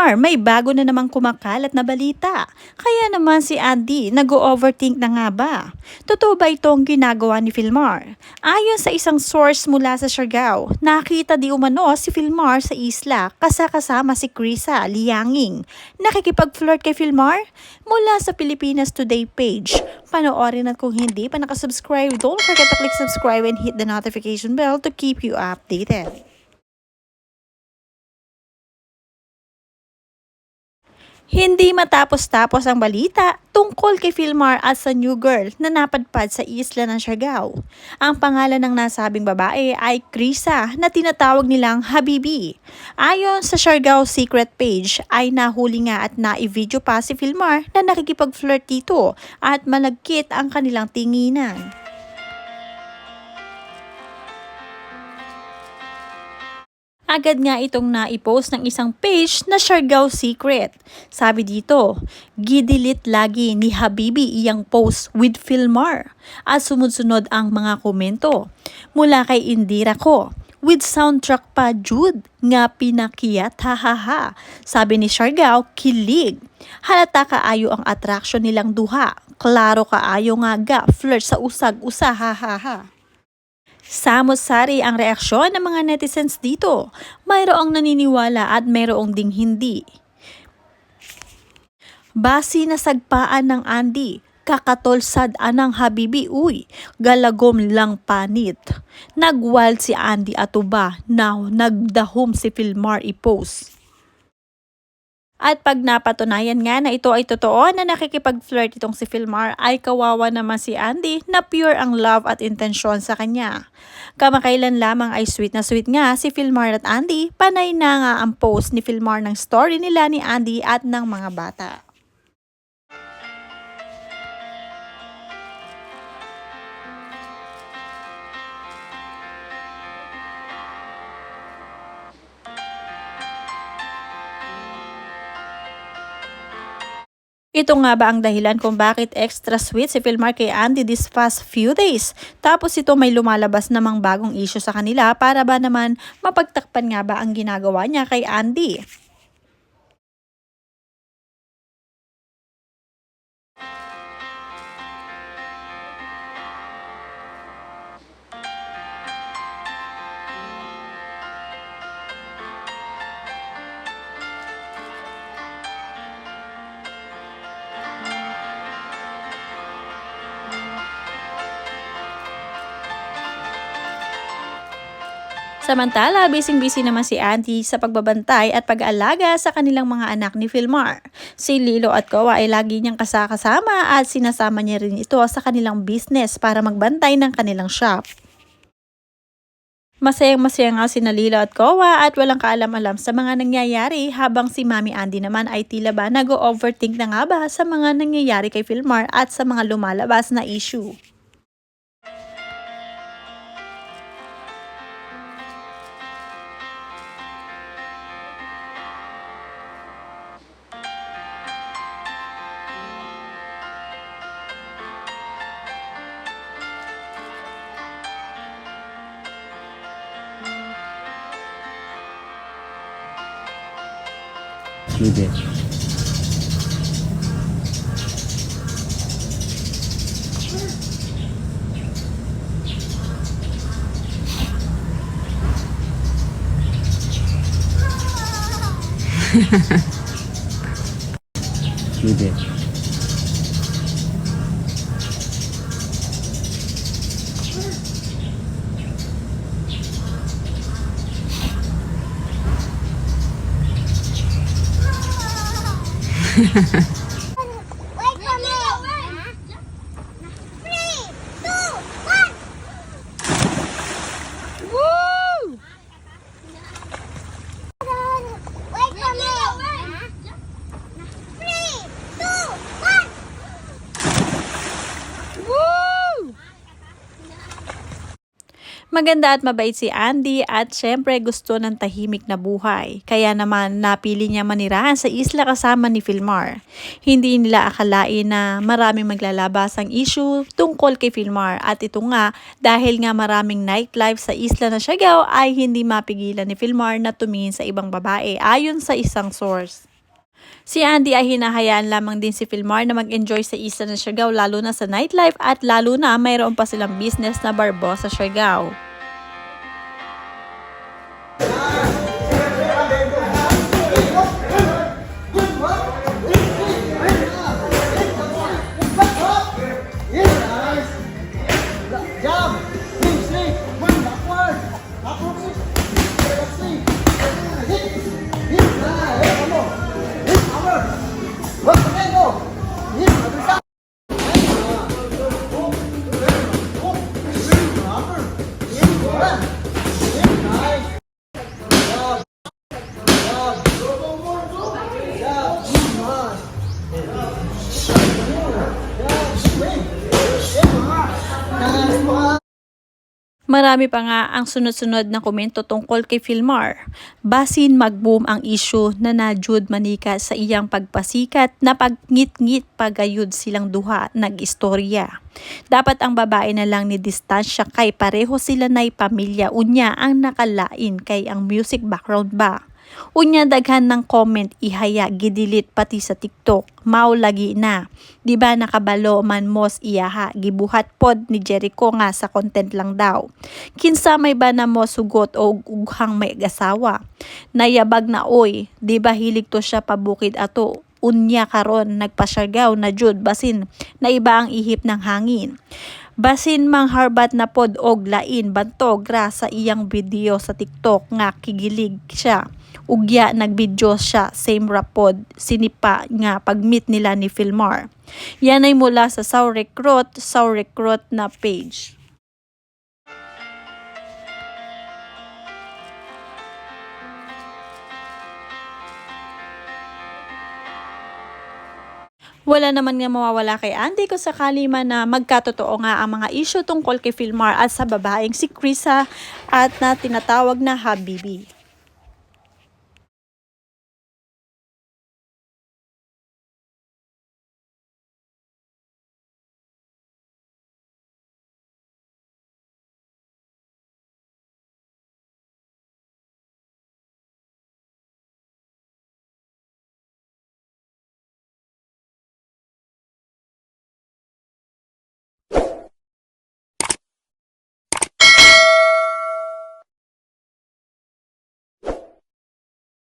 Filmar, may bago na namang kumakalat na balita. Kaya naman si Andy nag-overthink na nga ba? Totoo ba itong ginagawa ni Filmar? Ayon sa isang source mula sa Siargao, nakita di umano si Filmar sa isla kasakasama si Krisa Lianging. Nakikipag-flirt kay Filmar? Mula sa Pilipinas Today page. Panoorin at kung hindi pa nakasubscribe, don't forget to click subscribe and hit the notification bell to keep you updated. Hindi matapos-tapos ang balita tungkol kay Filmar at sa new girl na napadpad sa isla ng Siargao. Ang pangalan ng nasabing babae ay Krisa na tinatawag nilang Habibi. Ayon sa Siargao secret page ay nahuli nga at na-video pa si Filmar na nakikipag-flirt dito at malagkit ang kanilang tinginan. Agad nga itong naipost ng isang page na Siargao Secret. Sabi dito, gidilit lagi ni Habibi iyang post with Filmar. At sumunod-sunod ang mga komento. Mula kay Indira ko, with soundtrack pa Jude, nga pinakiyat ha ha ha. Sabi ni Siargao, kilig. Halata kaayo ang attraction nilang duha. Klaro kaayo nga ga, flirt sa usag-usa ha ha ha. Samot-sari ang reaksyon ng mga netizens dito. Mayroong naniniwala at mayroong ding hindi. Basi na sagpaan ng Andy, kakatolsad anang habibi uy, galagom lang panit. Nagwild si Andy Atuba, now nagdahom si Filmar i-post. At pag napatunayan nga na ito ay totoo na nakikipag-flirt itong si Filmar ay kawawa naman si Andy na pure ang love at intensyon sa kanya. Kamakailan lamang ay sweet na sweet nga si Filmar at Andy, panay na nga ang post ni Filmar ng story nila ni Andy at ng mga bata. Ito nga ba ang dahilan kung bakit extra sweet si Filmar kay Andy this past few days? Tapos ito may lumalabas namang bagong issue sa kanila para ba naman mapagtakpan nga ba ang ginagawa niya kay Andy? Samantala, busy-busy naman si Andy sa pagbabantay at pag-aalaga sa kanilang mga anak ni Filmar. Si Lilo at Kowa ay lagi niyang kasakasama at sinasama niya rin ito sa kanilang business para magbantay ng kanilang shop. Masayang masaya nga si Lilo at Kowa at walang kaalam-alam sa mga nangyayari habang si Mami Andy naman ay tila ba nag-overthink na nga ba sa mga nangyayari kay Filmar at sa mga lumalabas na issue. Hindi. Hindi. Wait หนึ่งสองสามสองหนึ่งวู้ Maganda at mabait si Andy at syempre gusto ng tahimik na buhay. Kaya naman napili niya manirahan sa isla kasama ni Filmar. Hindi nila akalain na maraming maglalabasang issue tungkol kay Filmar at ito nga dahil nga maraming nightlife sa isla na Siargao ay hindi mapigilan ni Filmar na tumingin sa ibang babae ayon sa isang source. Si Andy ay hinahayaan lamang din si Filmar na mag-enjoy sa isa ng Siargao lalo na sa nightlife at lalo na mayroon pa silang business na barbo sa Siargao. Marami pa nga ang sunod-sunod na komento tungkol kay Filmar. Basin mag-boom ang issue na na Jude Manika sa iyang pagpasikat na pagngit-ngit pagayud silang duha nag-istorya. Dapat ang babae na lang ni distansya kay pareho sila na'y pamilya unya ang nakalain kay ang music background ba. Unya daghan ng comment ihaya gidilit pati sa TikTok. Mao lagi na. Di ba nakabalo man mos iyaha gibuhat pod ni Jericho nga sa content lang daw. Kinsa may ba na mo sugot o ughang may asawa. Nayabag na oy, di ba hilig to siya pabukid ato. Unya karon nagpasyargaw na jud basin na iba ang ihip ng hangin. Basin mang harbat na pod og lain bantog ra sa iyang video sa TikTok nga kigilig siya. Ugya nagbidyo siya same rapod sinipa nga pagmeet nila ni Filmar. Yan ay mula sa Saw Recruit, Saw Recruit na page. Wala naman nga mawawala kay Andy kung sakali man na magkatotoo nga ang mga issue tungkol kay Filmar at sa babaeng si Krisa at na tinatawag na Habibi.